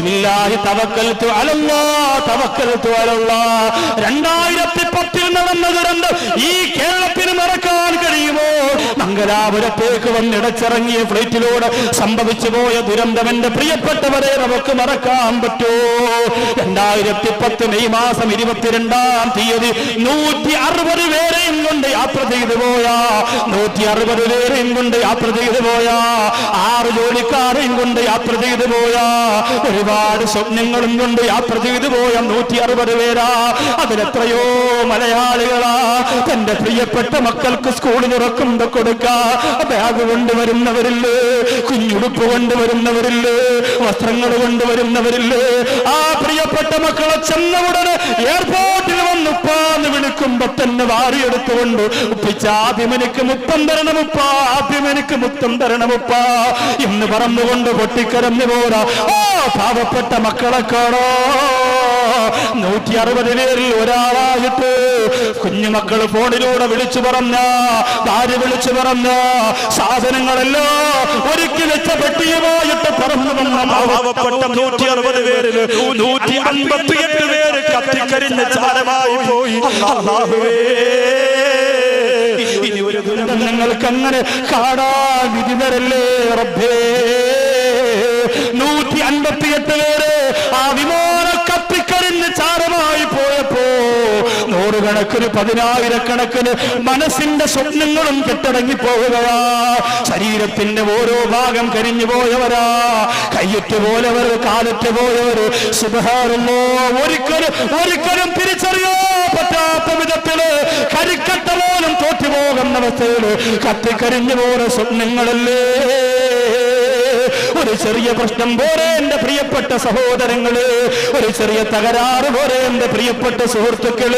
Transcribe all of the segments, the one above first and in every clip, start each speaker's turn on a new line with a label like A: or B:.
A: ബിസ്മില്ലാഹി രണ്ടായിരത്തി പത്തിൽ നടന്ന ദുരന്തം ഈ കേരളത്തിന് മറക്കാൻ കഴിയുമോ? മംഗലാപുരത്തേക്ക് വന്നിടച്ചിറങ്ങിയ ഫ്ലൈറ്റിലൂടെ സംഭവിച്ചു പോയ ദുരന്തം എന്റെ പ്രിയപ്പെട്ടവരെ നമുക്ക് മറക്കാൻ പറ്റുമോ രണ്ടായിരത്തി പത്ത് മെയ് മാസം ഇരുപത്തിരണ്ടാം തീയതി നൂറ്റി അറുപത് പേരെയും കൊണ്ട് യാത്ര ചെയ്തു പോയാ. നൂറ്റി അറുപത് പേരെയും കൊണ്ട് യാത്ര ചെയ്തു പോയാ. ആറ് ജോലിക്കാരെയും കൊണ്ട് യാത്ര ചെയ്തു പോയ. ഒരുപാട് സ്വപ്നങ്ങളും കൊണ്ട് യാത്ര ചെയ്തു പോയ. നൂറ്റി അറുപത് പേരാ. അതിലെത്രയോ മലയാളികളാ. തന്റെ പ്രിയപ്പെട്ട മക്കൾക്ക് സ്കൂളിൽ ഉറക്കം കൊടുക്ക. ബാഗ് കൊണ്ടുവരുന്നവരില്ലേ കുഞ്ഞുടുപ്പ് കൊണ്ടുവരുന്നവരില്ലേ വസ്ത്രങ്ങൾ കൊണ്ടുവരുന്നവരില്ലേ ആ പ്രിയപ്പെട്ട മക്കളെ ചെന്ന ഉടനെ എയർപോർട്ടിൽ വന്ന്. വിളിക്കുമ്പോ തന്നെ വാരിയെടുത്തുകൊണ്ട് ഉപ്പിച്ച ആദ്യം മുത്തം തരണം ഉപ്പാ ആദ്യം മുത്തം തരണം ഉപ്പ. എന്ന് പറഞ്ഞുകൊണ്ട് പൊട്ടിക്കരഞ്ഞു പോരാ. ഓ പാവപ്പെട്ട മക്കളെ കാണോ? നൂറ്റി അറുപത് പേരിൽ ഒരാളായിട്ട് കുഞ്ഞുമക്കൾ ഫോണിലൂടെ വിളിച്ചു പറഞ്ഞ ഭാര്യ വിളിച്ചു പറഞ്ഞ സാധനങ്ങളെല്ലാം ഒരുക്കി വെച്ച പെട്ടിയുമായിട്ട് പറഞ്ഞു വന്ന
B: പാവപ്പെട്ട നൂറ്റി അറുപത് പേരിൽ നൂറ്റി അൻപത്തിയെട്ട് പേര് കത്തിക്കരിഞ്ഞ ചാരമായി പോയി.
A: ഇനി ഒരു ദുരന്തം നിങ്ങൾക്ക് കാണാൻ വിധി തരല്ലേ റബ്ബേ? നൂറ്റി അൻപത്തിയെട്ട് പേര് ആ വിമാന കത്തിക്കരിഞ്ഞ് ചാരമായി പോയപ്പോ നൂറുകണക്കിന് പതിനായിരക്കണക്കിന് മനസ്സിന്റെ സ്വപ്നങ്ങളും കെട്ടടങ്ങി പോവുകയാ ശരീരത്തിന്റെ ഓരോ ഭാഗം കരിഞ്ഞു പോയവരാ. കയ്യറ്റ് പോലവർ കാലറ്റ് പോയവർ സുബഹാറുമോ ഒരിക്കലും ഒരിക്കലും തിരിച്ചറിയോ പറ്റാത്ത വിധത്തിൽ കരിക്കട്ട പോലും തോറ്റുപോകുന്ന അവസ്ഥയിൽ കത്തിക്കരിഞ്ഞു പോലെ സ്വപ്നങ്ങളല്ലേ? ഒരു ചെറിയ പ്രശ്നം പോലെ എന്റെ പ്രിയപ്പെട്ട സഹോദരങ്ങൾ. ഒരു ചെറിയ തകരാറ് പോലെ എന്റെ പ്രിയപ്പെട്ട സുഹൃത്തുക്കൾ.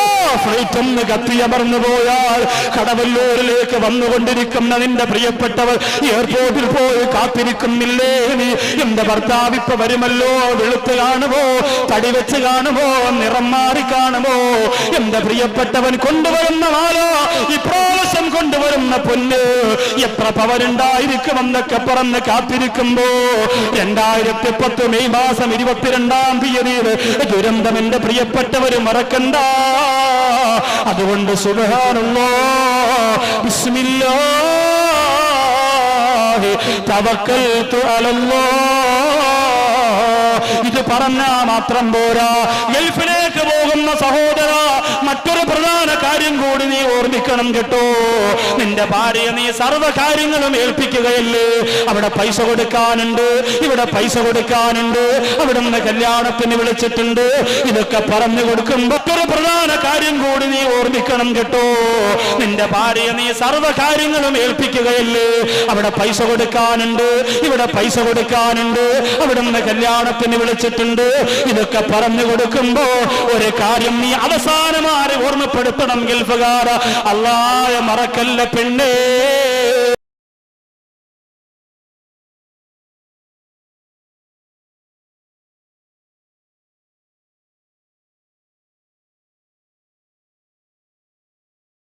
A: ഓ ഫ്ലൈറ്റ് ഒന്ന് കത്തിയമർന്നു പോയാൽ കടവല്ലൂരിലേക്ക് വന്നുകൊണ്ടിരിക്കുന്ന നിന്റെ പ്രിയപ്പെട്ടവർ എയർപോർട്ടിൽ പോയി കാത്തിരിക്കുന്നില്ലേ നീ എന്റെ ഭർത്താവ് ഇപ്പൊ വരുമല്ലോ. വെളുത്ത് കാണുമോ? തടി വെച്ച് കാണുമോ? നിറം മാറി കാണുമോ? എന്റെ പ്രിയപ്പെട്ടവൻ കൊണ്ടുവരുന്ന മാല ഇപ്രാവശ്യം കൊണ്ടുവരുന്ന പൊന്ന് എത്ര പവരുണ്ടായിരിക്കുമെന്നൊക്കെ പറഞ്ഞ് കാത്തിരിക്കുമ്പോ രണ്ടായിരത്തി പത്ത് മെയ് മാസം ഇരുപത്തിരണ്ടാം തീയതിയിൽ ദുരന്തം എന്റെ പ്രിയപ്പെട്ടവർ മറക്കണ്ട. അതുകൊണ്ട് അലല്ലാ. ഇത് പറഞ്ഞാ മാത്രം പോരാ. ഗൾഫിലേക്ക് പോകുന്ന സഹോദര മറ്റൊരു പ്രധാന കാര്യം കൂടി നീ ഓർമ്മിക്കണം കേട്ടോ. നിന്റെ ഭാര്യ നീ സർവ കാര്യങ്ങളും ഏൽപ്പിക്കുകയല്ലേ. അവിടെ പൈസ കൊടുക്കാനുണ്ട് ഇവിടെ പൈസ കൊടുക്കാനുണ്ട് അവിടെ നിന്ന് കല്യാണത്തിന് വിളിച്ചിട്ടുണ്ട്. ഇതൊക്കെ പറഞ്ഞു കൊടുക്കുമ്പോ ഒരു പ്രധാന കാര്യം കൂടി നീ ഓർമ്മിക്കണം കേട്ടോ. നിന്റെ ഭാര്യ നീ സർവ കാര്യങ്ങളും ഏൽപ്പിക്കുകയല്ലേ. അവിടെ പൈസ കൊടുക്കാനുണ്ട് ഇവിടെ പൈസ കൊടുക്കാനുണ്ട് അവിടെ നിന്ന് കല്യാണത്തിന് വിളിച്ചിട്ടുണ്ട്. ഇതൊക്കെ പറഞ്ഞു കൊടുക്കുമ്പോ ഒരു കാര്യം നീ അവസാനമായി ഓർമ്മപ്പെടുത്തണം ഗൾഫുകാര അല്ലായ മറക്കല്ല പെണ്ണേ.